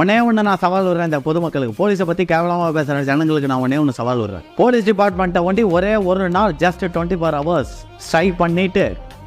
ஒன்னே ஒன்று நான் சவால் விடுறேன். இந்த பொதுமக்களுக்கு. போலீஸை பற்றி கேவலமாக பேசுகிற ஜனங்களுக்கு நான் ஒன்னே ஒன்று சவால் விடுறேன். போலீஸ் டிபார்ட்மெண்ட்டை ஒண்டி ஒரே ஒரு நாள் just twenty four hours strike பண்ணிட்டு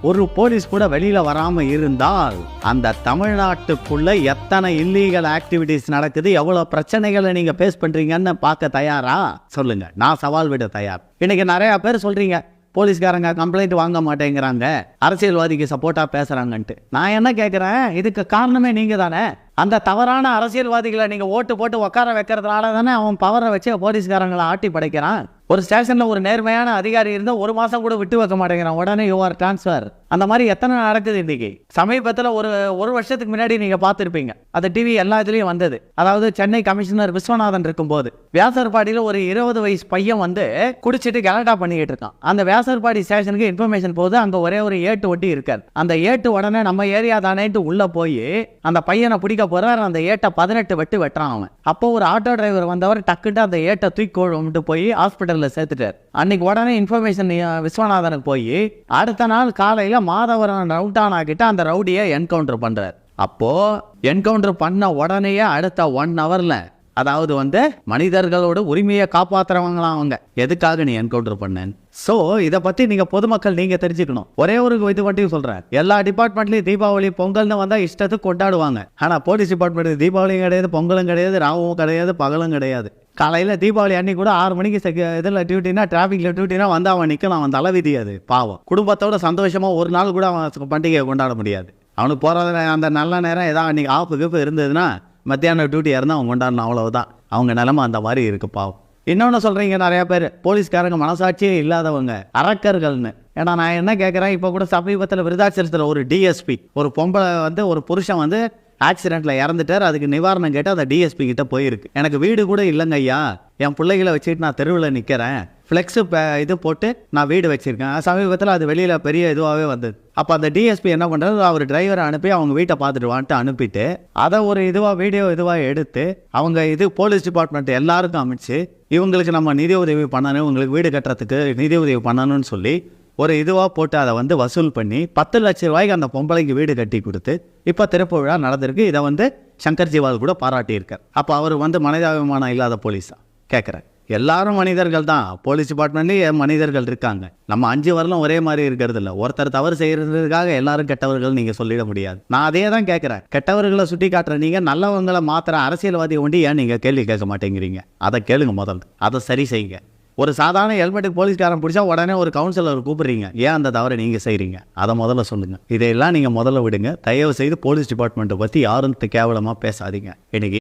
ஒரு போலீஸ் கூட வெளியில் வராமல் இருந்தால் அந்த தமிழ்நாட்டுக்குள்ளே எத்தனை இல்லீகல் ஆக்டிவிட்டீஸ் நடக்குது எவ்வளோ பிரச்சனைகளை நீங்கள் ஃபேஸ் பண்ணுறீங்கன்னு பார்க்க தயாரா? சொல்லுங்கள் நான் சவால் விட தயார். இன்றைக்கி நிறையா பேர் சொல்கிறீங்க போலீஸ்காரங்க கம்ப்ளைண்ட் வாங்க மாட்டேங்கிறாங்க. அரசியல்வாதிக்கு சப்போர்ட்டாக பேசுகிறாங்கன்ட்டு நான் என்ன கேட்குறேன் இதுக்கு காரணமே நீங்கள் தானே அந்த தவறான அரசியல்வாதிகளை நீங்கள் ஓட்டு போட்டு உட்கார வைக்கிறதுனால தானே அவன் பவரை வச்சு போலீஸ்காரங்களை ஆட்டி படைக்கிறான். ஒரு ஸ்டேஷனில் ஒரு நேர்மையான அதிகாரி இருந்தால் ஒரு மாதம் கூட விட்டு வைக்க மாட்டேங்கிறான். உடனே யூஆர் டிரான்ஸ்ஃபர் அந்த மாதிரி எத்தனை நடக்குது இன்னைக்கு? சமீபத்தில் ஒரு ஒரு வருஷத்துக்கு முன்னாடி நீங்கள் பார்த்துருப்பீங்க. அது டிவி எல்லா இதுலேயும் வந்தது. அதாவது சென்னை கமிஷனர் விஸ்வநாதன் இருக்கும்போது. வியாசர்பாடியில் ஒரு இருபது வயசு பையன் வந்து குடிச்சிட்டு கலாட்டா பண்ணிக்கிட்டு இருக்கான். அந்த வியாசர்பாடி ஸ்டேஷனுக்கு இன்ஃபர்மேஷன் போது அங்கே ஒரே ஒரு ஏட்டு ஒட்டி இருக்காது அந்த ஏட்டு உடனே நம்ம ஏரியா தானேட்டு உள்ளே போய் அந்த பையனை பிடிக்க போகிறார் அந்த ஏட்டை பதினெட்டு வெட்டு வெட்டுறான் அவன். அப்போ ஒரு ஆட்டோ டிரைவர் வந்தவர் டக்குன்ட்டு அந்த ஏட்டை தூக்கி போய் ஹாஸ்பிட்டலில் சேர்த்துட்டார். அன்னைக்கு உடனே இன்ஃபர்மேஷன் விஸ்வநாதனுக்கு போய் அடுத்த நாள் காலையில் மாதவரன் ரவுட்டானா கிட்ட அந்த ரவுடியை என்கவுண்டர் பண்ணுறார் அப்போது என்கவுண்டர் பண்ண உடனேயே அடுத்த ஒன் ஹவரில் அதாவது வந்து மனிதர்களோட உரிமையை காப்பாத்துறவங்களாம் அவங்க. எதுக்காக நீ என்கவுண்டர் பண்ணேன் ஸோ இதை பற்றி நீங்கள் பொதுமக்கள் நீங்கள் தெரிஞ்சுக்கணும். ஒரே ஒரு இது மட்டும் சொல்கிறேன் எல்லா டிபார்ட்மெண்ட்லயும் தீபாவளி பொங்கல்னு வந்தால் இஷ்டத்துக்கு கொண்டாடுவாங்க. ஆனால் போலீஸ் டிபார்ட்மெண்ட் தீபாவளியும் கிடையாது பொங்கலும் கிடையாது ராவும் கிடையாது பகலும் கிடையாது. காலையில் தீபாவளி அன்னைக்கு கூட ஆறு மணிக்கு செக் இதில் டியூட்டினா டிராஃபிக்கில் டியூட்டினா வந்து அவன் நிற்கலாம் அவன் தலைவிதி அது பாவம். குடும்பத்தோட சந்தோஷமாக ஒரு நாள் கூட அவன் பண்டிகையை கொண்டாட முடியாது. அவனுக்கு போகிற அந்த நல்ல நேரம் ஏதாவது அன்றைக்கி ஆப்பு கீப்பு இருந்ததுன்னா மத்தியானம் டியூட்டி இருந்தால் அவங்க கொண்டாடணும் அவ்வளவுதான். அவங்க நிலமை அந்த மாதிரி இருக்கு பாவம். இன்னொன்று சொல்கிறீங்க நிறையா பேர். போலீஸ்காரங்க மனசாட்சியே இல்லாதவங்க அரக்கர்கள்னு. ஏன்னா நான் என்ன கேட்குறேன் இப்போ கூட சமீபத்தில் விருதாச்சலத்தில் ஒரு டிஎஸ்பி ஒரு பொம்பளை வந்து ஒரு புருஷன் வந்து ஆக்சிடெண்ட்டில் இறந்துட்டார். அதுக்கு நிவாரணம் கேட்டு அதை டிஎஸ்பி கிட்ட போயிருக்கு. எனக்கு வீடு கூட இல்லைங்க ஐயா. என் பிள்ளைகளை வச்சுட்டு நான் தெருவில் நிற்கிறேன் ஃப்ளெக்ஸு இது போட்டு நான் வீடு வச்சுருக்கேன். சமீபத்தில் அது வெளியில் பெரிய இதுவாகவே வந்தது. அப்போ அந்த டிஎஸ்பி என்ன பண்ணுறது அவர் டிரைவரை அனுப்பி அவங்க வீட்டை பார்த்துட்டு வான்ட்டு அனுப்பிட்டு அதை ஒரு இதுவாக வீடியோ இதுவாக எடுத்து அவங்க இது போலீஸ் டிபார்ட்மெண்ட் எல்லாருக்கும் அமைச்சு இவங்களுக்கு நம்ம நிதி உதவி பண்ணணும் இவங்களுக்கு வீடு கட்டுறதுக்கு நிதி உதவி பண்ணணும்னு சொல்லி ஒரு இதுவாக போட்டு அதை வந்து வசூல் பண்ணி பத்து லட்ச ரூபாய்க்கு அந்த பொம்பளைக்கு வீடு கட்டி கொடுத்து இப்போ திறப்பு விழா நடந்திருக்கு. இதை வந்து சங்கர் ஜிவால் கூட பாராட்டியிருக்கார். அப்போ அவர் வந்து மனிதாபிமானம் இல்லாத போலீஸா? கேட்குறேன் எல்லாரும் மனிதர்கள் தான். போலீஸ் டிபார்ட்மெண்ட்லேயே மனிதர்கள் இருக்காங்க. நம்ம அஞ்சு வரலும் ஒரே மாதிரி இருக்கிறது இல்லை. ஒருத்தர் தவறு செய்கிறதுக்காக எல்லாரும் கெட்டவர்கள் நீங்கள் சொல்லிட முடியாது. நான் அதே தான் கேட்குறேன் கெட்டவர்களை சுட்டி காட்டுற நீங்கள் நல்லவங்களை மாத்திர அரசியல்வாதியை ஒண்டி ஏன் நீங்கள் கேள்வி கேட்க மாட்டேங்கிறீங்க? அதை கேளுங்க முதல்ல. அதை சரி செய்யுங்க. ஒரு சாதாரண ஹெல்மெட்டுக்கு போலீஸ்காரன் பிடிச்சா உடனே ஒரு கவுன்சிலர் கூப்பிடுறீங்க. ஏன் அந்த தவறை நீங்கள் செய்கிறீங்க அதை முதல்ல சொல்லுங்கள் இதையெல்லாம் நீங்கள் முதல்ல விடுங்க. தயவு செய்து போலீஸ் டிபார்ட்மெண்ட்டை பற்றி யாரும் கேவலமாக பேசாதீங்க. இன்னைக்கு